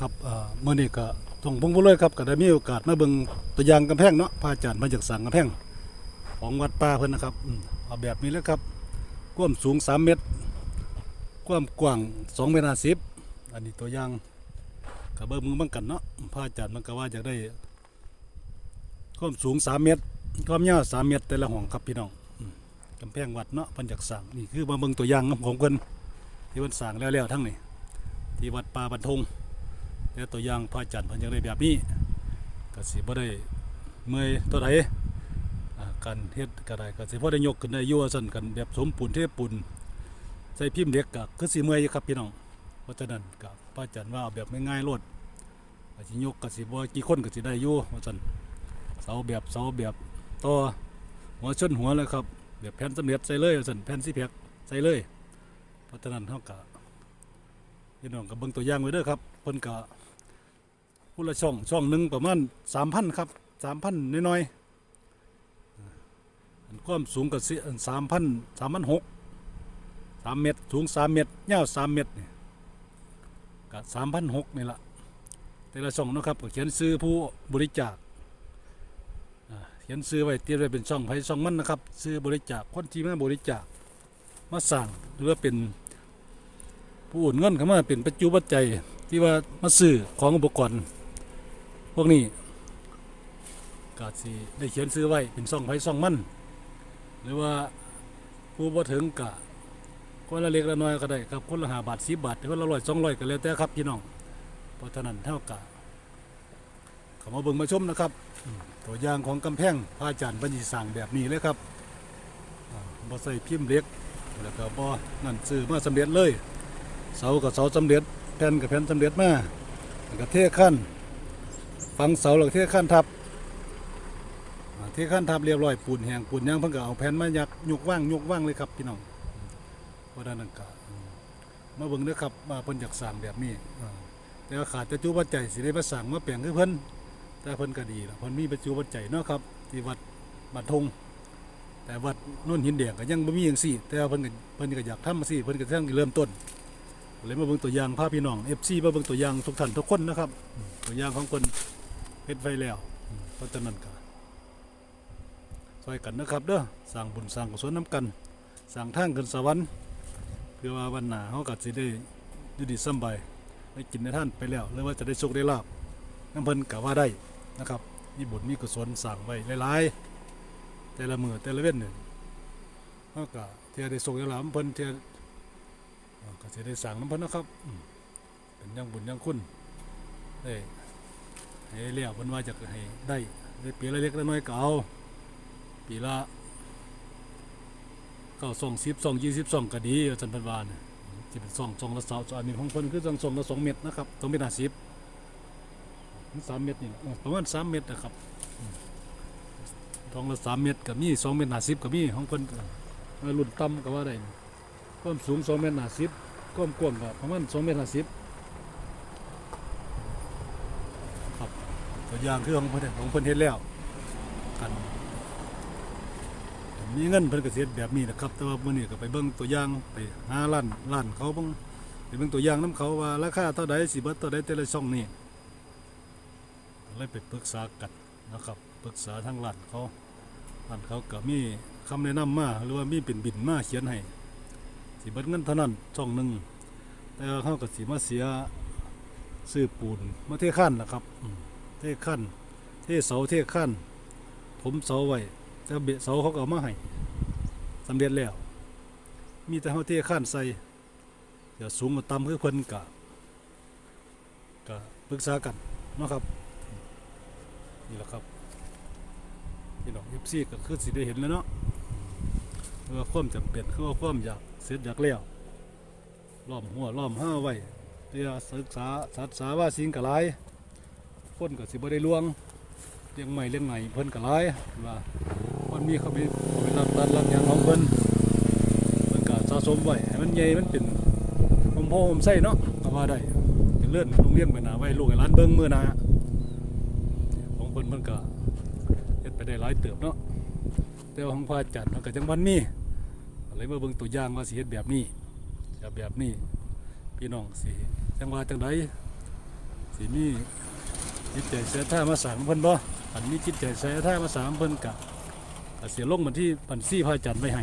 ครับเมื่อนี้ก็ต้องพงผู้เลยครับก็ได้มีโอกาสมาเบิ่งตัวอย่างกำแพงเนาะพระอาจารย์มาจากสั่งกำแพง ของวัดป่าเพิ่นนะครับเอาแบบนี้เลยครับความสูง 3 เมตรความกว้าง2เมตร50อันนี้ตัวอย่างก็เบิ่งมือบิ่งกันเนาะพระอาจารย์มันก็ว่าอยากได้ความสูง 3 เมตรความยาว3เมตรแต่ละห้องครับพี่น้องกำแพงวัดเนาะเพิ่นจากสั่งนี่คือมาเบิ่งตัวอย่างของเพิ่นที่เพิ่นสั่งแล้วๆทั้งนี้ที่วัดป่าบรรทง แต่ตัวอย่างพระจันทร์พิ่นยังได้แบบนี้กสิบ่ได้เมื่อยตัวใดอ่าการเฮ็ดก็ได้ก็สิพอได้ยกขึ้นได้ยู่ว่าซั่นกันแบบสมปูนเทปูนใส่พิมพ์เล็กก็คือสิเมื่อยอยู่ครับพี่น้องเพราะฉะนั้นก็พระจันทร์ว่าแบบง่ายๆโลดกสิยกกสิบ่กี่คนกสิได้ยู่ว่าซั่นเสาแบบเสาแบบต่อหัวชนหัวเลยครับแบบแผ่นสำเร็จใส่เลยว่าซั่นแผ่นสิแพกใส่เลยเพราะฉะนั้นเฮาก็พี่น้องก็เบิ่งตัวอย่างไว้เด้อครับเพิ่นก็ ผู้ละช่องช่องหนึ่งประมาณสามพันครับสามพันน้อยๆอันความสูงก็สามพันสามพันหกสามเมตรสูงสามเมตรยาวสามเมตรนี่ก็สามพันหกนี่ละแต่ละช่องนะครับเขียนซื้อผู้บริจาคเขียนซื้อไว้เตรียมไว้เป็นช่องไผช่องมันนะครับ ซื้อบริจาคคนที่มาบริจาคมาสั่งหรือว่าเป็นผู้อุ่นเงินเข้ามาเป็นปัจจุบันใจยที่ว่ามาซื้อของอุปกรณ์ พวกนี้ก็สิได้เขียนซื้อไว้เป็นซ่องไผซ่องมันหรือว่าผู้บ่ถึงกะคนละเล็กละน้อยก็ได้ครับคนละหาบาทสิบบาทคนละร้อยสองร้อยก็แล้วแต่ครับพี่น้องเพราะฉะนั้นเท่ากับข้ามาเบิ่งมาชมนะครับ ตัวอย่างของกำแพงพระอาจารย์บัญญีสั่งแบบนี้เลยครับอ่าบ่ใส่พิมพ์เล็กแล้วก็บ่นั่นซื้อมาสำเร็จเลย เสากับเสาสำเร็จแผ่นกับแผ่นสำเร็จมาแล้วก็เทขั้น ฝังเสาแล้วก็เทขั้นทับอ่าเทขั้นทับเรียบร้อยปูนแหงปูนย่างเพิ่งก็เอาแผ่นมายักยกว่างยกว่างเลยครับพี่น้องเพราะฉะนั้นก็มาเบิ่งเด้อครับมาเพิ่นอยากสั่งแบบนี้แต่ว่าขาดจะจูปัจจัยสิได้มาสั่งมาแปลงคือเพิ่นแต่เพิ่นก็ดีละเพิ่นมีปัจจุปัจจัยเนาะครับที่วัดบัดทงแต่วัดนุ่นหินแดงก็ยังบ่มีจังซี่ แต่เพิ่นก็เพิ่นก็อยากทำมาซี่เพิ่นก็เพิ่งเริ่มต้นเลยมาเบิ่งตัวอย่างพาพพี่น้อง FC มาเบิ่งตัวอย่างทุกท่านทุกคนนะครับ ตัวอย่างของคน เฮ็ดไว้แล้วเพราะฉะนั้นก็ซอยกันนะครับเด้อสร้างบุญสร้างกุศลน้ำกันสร้างทางขึ้นสวรรค์เพื่อว่าวันหน้าเฮาก็สิได้อยู่ดีสำบายได้กินได้ท่านไปแล้วหรือว่าจะได้โชคได้ลาบน้ำเพิ่นก็ว่าได้นะครับมีบุญมีกุศลสร้างไว้หลายๆแต่ละมือแต่ละเว้นเนี่ยเฮาก็เทียได้โชคได้ลาบเพิ่นเทียก็จะได้สั่งน้ำเพันนะครับเป็นยังบุญยังคุณได้ ให้เลี้ยวเพิ่นว่าจะให้ได้ได้ปีละเล็กละน้อยก็เอาปีละเก้าสองสิบสองยี่สิบสองก็ดีอาจารย์พันวานจะเป็นสองสองละสาวอันนี้ของเพิ่นคือสองสองละสองเม็ดนะครับสองเม็ดห้าสิบสามเม็ดนี่ประมาณสามเม็ดนะครับอืมสองละสามเม็ดก็มีสองเม็ดห้าสิบก็มีของเพิ่นรุ่นต่ำก็ว่าได้ความสูง2เมตร50ความกว้างก็ประมาณ2เมตร50ครับ ตัวอย่างคือของเพิ่นของเพิ่นเฮ็ดแล้วกันมีเงินเพิ่นก็เฮ็ดแบบนี้นะครับ แต่ว่ามื้อนี้ก็ไปเบิ่งตัวอย่างไปหาร้านร้านเขาเบิ่งไปเบิ่งตัวอย่างนํเขาว่าราคาเท่าใดสิเบิดเท่าใดแต่ละช่องนี่ก็เลยไปปรึกษากันนะครับปรึกษาทางร้านเขาร้านเขาก็มีคำแนะนำมาหรือว่ามีเป็นบินมาเขียนให้สิเบิดเงินเท่านั้นช่องหนึ่งแต่เขาก็สิมาเสียซื้อปูนมาเทขั้นนะครับอืม เทขั้นเทเสาเทขั้นผมเสาไว้แต่เบะเสาเขาก็เอามาให้สำเร็จแล้ว มีแต่เขาเทขั้นใส่เดี๋ยวสูงกับต่ำคือเพิ่นกะกะปรึกษากันนะครับนี่แหละครับพี่น้องเอฟซีก็คือสิได้เห็นแล้วเนาะคือว่าความจำเป็นคือว่าความอยากเสร็จอยากเลี้ยวล้อมหัวล้อมห้าไว้เพื่อศึกษาศึกษาว่าสิ่งกะไร คนก็สิบ่ได้ล่วงเลี้ยงใหม่เลี้ยงใหม่เพิ่นกะไรว่ามันมีเขาไปไปรับตัดรับยังของเพิ่นเพิ่นก็สะสมไว้ให้มันใหญ่มันเป็นผมพ่อผมใส่เนาะก็ว่าได้จะเลื่อนโรงเรียนไปหน้าไว้ลูกให้หลานเบิ่งมื้อน้าของเพิ่นเพิ่นก็เฮ็ดไปได้หลายเติบเนาะแต่ว่าของพระอาจารย์มันก็จังวันมีอะไรมาเบิ่งตัวอย่างว่าสิเฮ็ดแบบนี้จะแบบนี้พี่น้องสิจังว่าจังไดสิสิมี จิตใจเสียท่ามาสั่งเพิ่นบ่อันนี้จิตใจเสียท่ามาสั่งเพิ่นกะเสียลงมาที่บัญชีพระอาจารย์ไว้ให้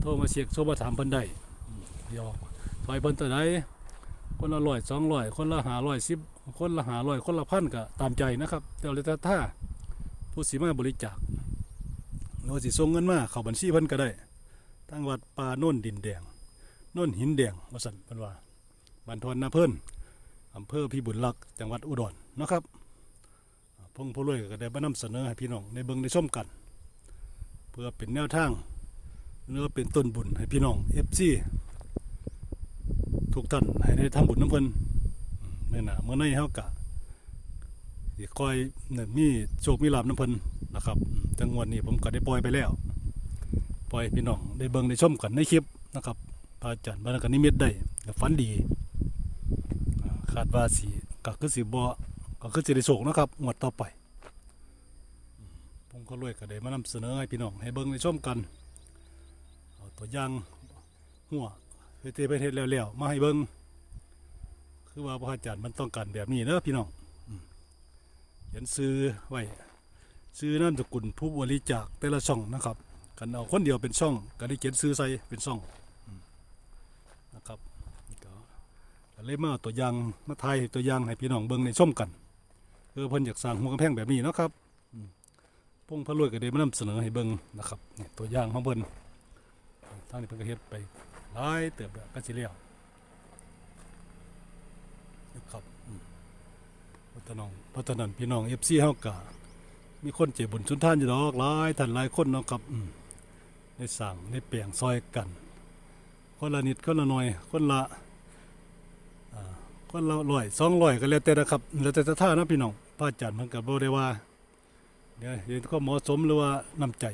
โทรมาเช็คโทรมาถามเพิ่นได้ยวซอยเพิ่นตัวใดคนละร้อยสองร้อยคนละหาร้อยสิบคนละหาร้อยคนละพันก็ตามใจนะครับเดี๋ยวเลยแต่าผู้สิมาบริจาคหรือว่าสิส่งเงินมาเข้าบัญชีเพิ่นก็ได้ทั้งวัดป่าโน่นดินแดงโน่นหินแดงว่าสั่นเพิ่นว่าบ้านทวนนาเพิ่น อำเภอพิบูลลักษ์จังหวัดอุดรนะครับพงผู้รวยก็ได้มานำเสนอให้พี่น้องในเบิงได้ชมกัน เพื่อเป็นแนวทางเนื้อเป็นต้นบุญให้พี่น้องเอฟซีทุกท่านให้ได้ทำบุญน้ำเพิ่นอืมเมื่อหนาเมื่อในเฮากะสิคอยเนี่ยมีโชคมีลาบน้ำเพิ่นนะครับจังหวัดนี้ผมก็ได้ปล่อยไปแล้วปล่อยพี่น้องได้เบิงได้ชมกันในคลิปนะครับพระอาจารย์บรรณกนิมิตได้ฝันดีาดว่าสีก็คือสีบ่ก็คือสิได้โศกนะครับงวดต่อไปผมก็รวยก็ได้มานำเสนอให้พี่น้องให้เบิ่งได้ชมกันเอาตัวอย่างหัวเฮ็ดไปเฮ็ดแล้วๆมาให้เบิ่งคือว่าพระอาจารย์มันต้องการแบบนี้เด้อพี่น้องเขียนซื้อไว้ซื้อนามสกุลผู้บริจาคแต่ละช่องนะครับกันเอาคนเดียวเป็นช่องก็ได้เขียนซื้อใส่เป็นช่องอืมนะครับนี่ก็ ก็ เลยมาเอาตัวอย่างมาถ่ายตัวอย่างให้พี่น้องเบิ่งในชมกันคือเพิ่นอยากสร้างหัวกำแพงแบบนี้เนาะครับพงพระรวยก็ได้มานำเสนอให้เบิ่งนะครับเนี่ยตัวอย่างของเพิ่นทางนี้เพิ่นก็เฮ็ดไปหลายเติบแล้วก็สิแล้วนะครับพราะฉะนั้นเพราะฉะนั้นพี่น้อง FC เฮาก็มีคนใจบุญสุนท่านอยู่ดอกหลายท่านหลายคนเนาะครับอืมได้สร้างได้แปลี่ยงซอยกัน คนละนิดคนละหน่อยคนละ คนละร้อยสองร้อยก็แล้วแต่นะครับแล้วแต่ท่านะพี่น้องพระอาจารย์มันก็บ่ได้ว่าเดี๋ยวเห็นก็เหมาะสมหรือว่าน้ำใจ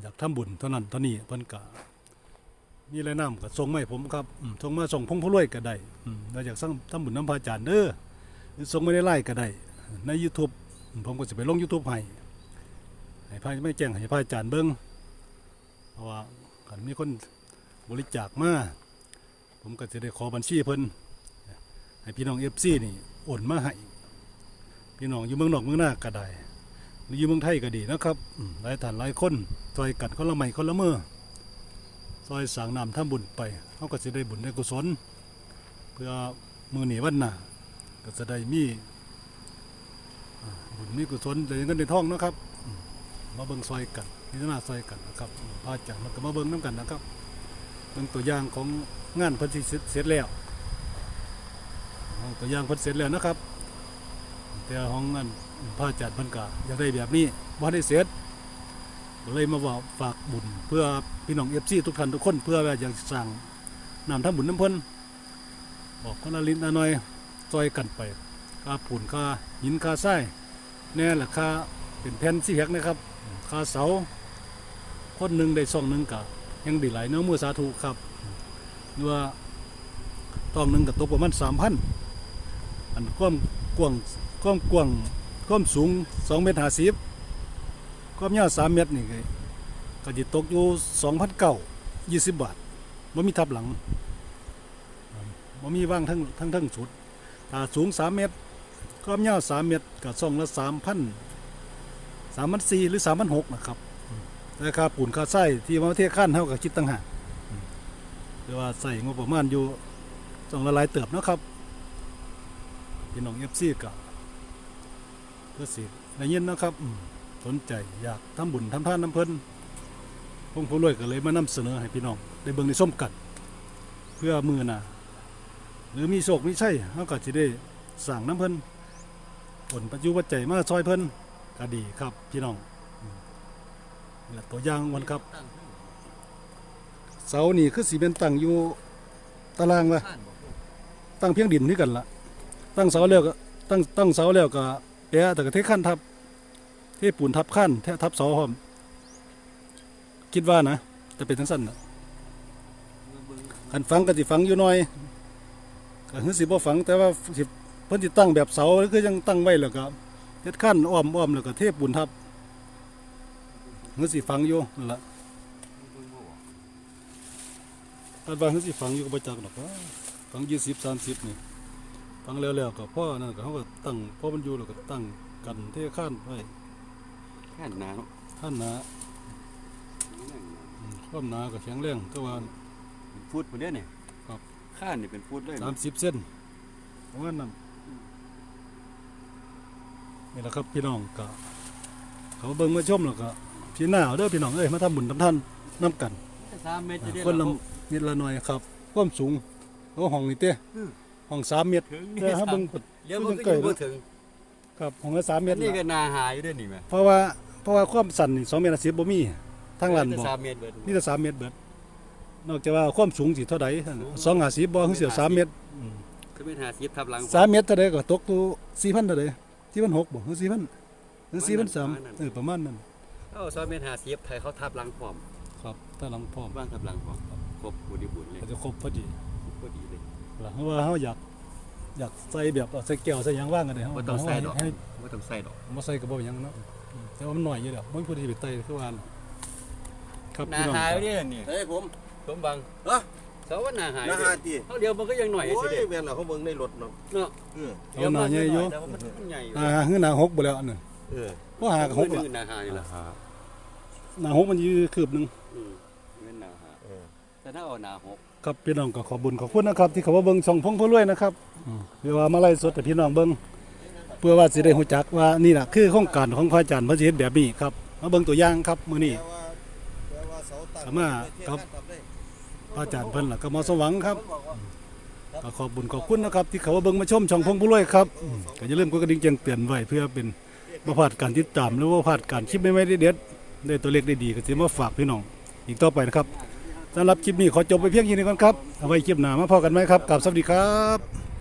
อยากทำบุญเท่านั้นเท่านี้เพิ่นก็มีรายน้ำก็ส่งมาให้ผมครับส่งมาส่งพงผู้รวยก็ได้อืมแล้วอยากสร้างทำบุญน้ำพระอาจารย์เด้อส่งไม่ได้ไล่ก็ได้ ใน YouTube ผมก็จะไปลง YouTube ให้ให้พระไม่แจ้งให้พระอาจารย์เบิ่งเพราะว่าคันมีคนบริจาคมาผมก็จะได้ขอบัญชีเพิ่น ให้พี่น้องเอฟซีนี่โอนมาให้พี่น้องอยู่เมืองนอกเมืองหน้าก็ได้อยู่เมืองไทยก็ดีนะครับหลายท่านหลายคนซอยกันคนละไม้คนละมือซอยสางน้ำทำบุญไปเขาก็จะได้บุญได้กุศล เพื่อมือหนีวันหนาก็จะได้มีอ่าบุญมีกุศลได้เงินในท้องนะครับ มาเบิ่งซอยกันนี่หน้าซอยกันนะครับพาจากมันก็มาเบิ่งน้ำกันนะครับเบิ่งตัวอย่างของงานพันธิเสร็จแล้ว เอาตัวอย่างเพิ่นเสร็จแล้วนะครับ แต่ของอันพระอาจารย์เพิ่นก็อยากได้แบบนี้บ่ได้เสร็จก็เลยมาบอกฝากบุญเพื่อพี่น้อง FC ทุกท่านทุกคนเพื่อว่าอยากสร้างนำทำบุญน้ำเพิ่นบอกคนละลิ้นละน่อยซอยกันไปค่าปูนค่าหินค่าทรายแน่ละค่าเป็นแผ่นสี่แหกนะครับค่าเสาคนหนึ่งได้สองหนึ่งกะยังดีหลายเนื้อมือสาธุครับหรือว่าตองหนึ่งกับตกประมาณสามพัน อันความกว้างความกว้างความสูงสองเมตรห้าสิบความยาวสามเมตรนี่ก็ก็จะตกอยู่สองพันเก้ายี่สิบบาทบ่มีทับหลังบ่มีว่างทั้งทั้งทั้งชุดถ้าสูงสามเมตรความยาวสามเมตรก็ส่องละสามพันสามพันสี่หรือสามพันหกนะครับอืมแต่ค่าปูนค่าไส้ที่มาเทียขั้นเท่ากับคิดตั้งหากหรือว่าใส่งบประมาณอยู่ส่งละลายเติบนะครับ พี่น้องเอฟซีกับเพื่อสิได้ยินนะครับสนใจอยากทำบุญทำทานน้ำเพิ่นพงผู้รวยก็เลยมานำเสนอให้พี่น้องได้เบิ่งได้ส้มกัน เพื่อมือนะหรือมีโศกมีใช่เขาก็จะได้สั่งน้ำเพิ่นผลปัจจุบันใจมาซอยเพิ่นก็ดีครับพี่น้องนตัวอย่างวันครับ เสานี่คือสีเป็นตั้งอยู่ตารางวะตั้งเพียงดินนี่กันละ ตั้งเสาแล้วก็ตั้งตั้งเสาแล้วก็แปะแต่ก็เทขั้นทับเทปูนทับขั้นเททับเสาพร้อม คิดว่านะจะเป็นทั้งสั้นนะคันฟังก็สิฟังอยู่หน่อยก็คือสิบ่ฟังแต่ว่าสิเพิ่นสิตั้งแบบเสาคือยังตั้งไว้แล้วก็เฮ็ดขั้นอ้อมอ้อมแล้วก็เทปูนทับคือสิฟังอยู่นั่นล่ะคาดว่าคือสิฟังอยู่ก็บ่จักดอกว่าฟัง20 30นี่ ฟังแล้วแล้วก็พ่อนั่นก็เขาก็ตั้งพ่อมันอยู่แล้วก็ตั้งกันเทข้านไว้แค่นาเนาะท่านหนาอืมความหนาก็แข็งแรงแต่ว่าเป็นฟุตพุ่นเด้อเนี่ยครับข้านนี่เป็นฟุตเลยสามสิบเส้นประมาณนั้นนี่แหละครับพี่น้องก็เขาเบิ่งมาชมแล้วก็พี่หน้าเอาเด้อพี่น้องเอ้ยมาทำบุญทำท่านน้ำกันสามเมตรจะได้คนละเรานิดละหน่อยครับความสูงโอ้ห้องนี่เต้อืม ห้องสามเมตรถึงแต่ถ้าเบิ่งเดี๋ยวมันก็อยู่บ่ถึงครับห้องละสามเมตรนี่ล่ะก็นาหายอยู่ด้วยนี่แม่เพราะว่าเพราะว่าความสั่นนี่สองเมตรสิบบ่มีทางลานบอกสามเมตรเบิดมีแต่สามเมตรเบิดนอกจากว่าความสูงสิเท่าใดนั่นน่ะสองห้าสิบบ่คือเสียวสามเมตรอืมคือเป็นหาสิบทับหลังสามเมตรเท่าใดก็ตกตัวสี่พันเท่าใดสี่พันหกบ่หรือสี่พันหรือสี่พันสามเออประมาณนั้นเอาสองเมตรหาสิบไทยเขาทับหลังพร้อมครับถ้าหลังพร้อมบ้านทับหลังพร้อมครบบริบูรณ์เลยก็จะครบพอดีพอดีเลย ล่ะเพราะว่าเฮาอยากอยากใส่แบบเอาใส่แก้วใส่หยังว่างกันได้เฮาบ่ต้องใส่ดอกให้บ่ต้องใส่ดอกบ่ใส่ก็บ่เป็นหยังเนาะอืมแต่ว่ามันน้อยอยู่แล้วบ่มีผู้ที่ไปไต่คือว่าน่ะครับนาพี่น้องหายครับเด้อนี่เฮ้ยผม สมบังเอ้อสาว่านาหายนะเด้ฮะอตีเขาเดียวมันก็ยังหน่อยโอ้สิยเด้อแม่นล่ะเขาเบิ่งในรถเนาะเนาะเออเอาหน้าใหญ่อยู่แต่ว่ามันมันใหญ่อยู่อ่าคือหน้าหกบ่แล้วอันนั้นเออบ่หากับหกละนาหายนี่ล่ะหน้าหกมันอยู่คืบหนึงอืมเว้นนาหาเออแต่ถ้าเอานาหก ครับพี่น้องก็ขอบุญขอบคุณนะครับ ที่เขามาเบิ่งช่องพงผู้รวยนะครับอืมเพื่อว่ามาไล่สดให้พี่น้องเบิ่งเพื่อว่าสิได้รู้จักว่านี่น่ะคือโครงการของพระอาจารย์เพิ่นสิเฮ็ดแบบนี้ครับมาเบิ่งตัวอย่างครับมื้อนี้แปลว่าแปลว่าเสาตั้งสามารถครับพระอาจารย์เพิ่นล่ะก็มาสวังครับก็ขอบบุญขอบคุณนะครับ ที่เขามาเบิ่งมาชมช่องพงผู้รวยครับอืมก็อย่าลืมกดกระดิ่งแจ้งเตือนไว้เพื่อเป็นบ่พลาดการติดตามหรือว่าพลาดการคลิปใหม่ๆเด็ดๆได้ตัวเลขได้ดีก็สิมาฝากพี่น้องอีกต่อไปนะครับ สำหรับคลิปนี้ขอจบไปเพียงแค่นี้ก่อนครับเอาไว้คลิปหน้ามาพอกันไหมครับกับสวัสดีครับ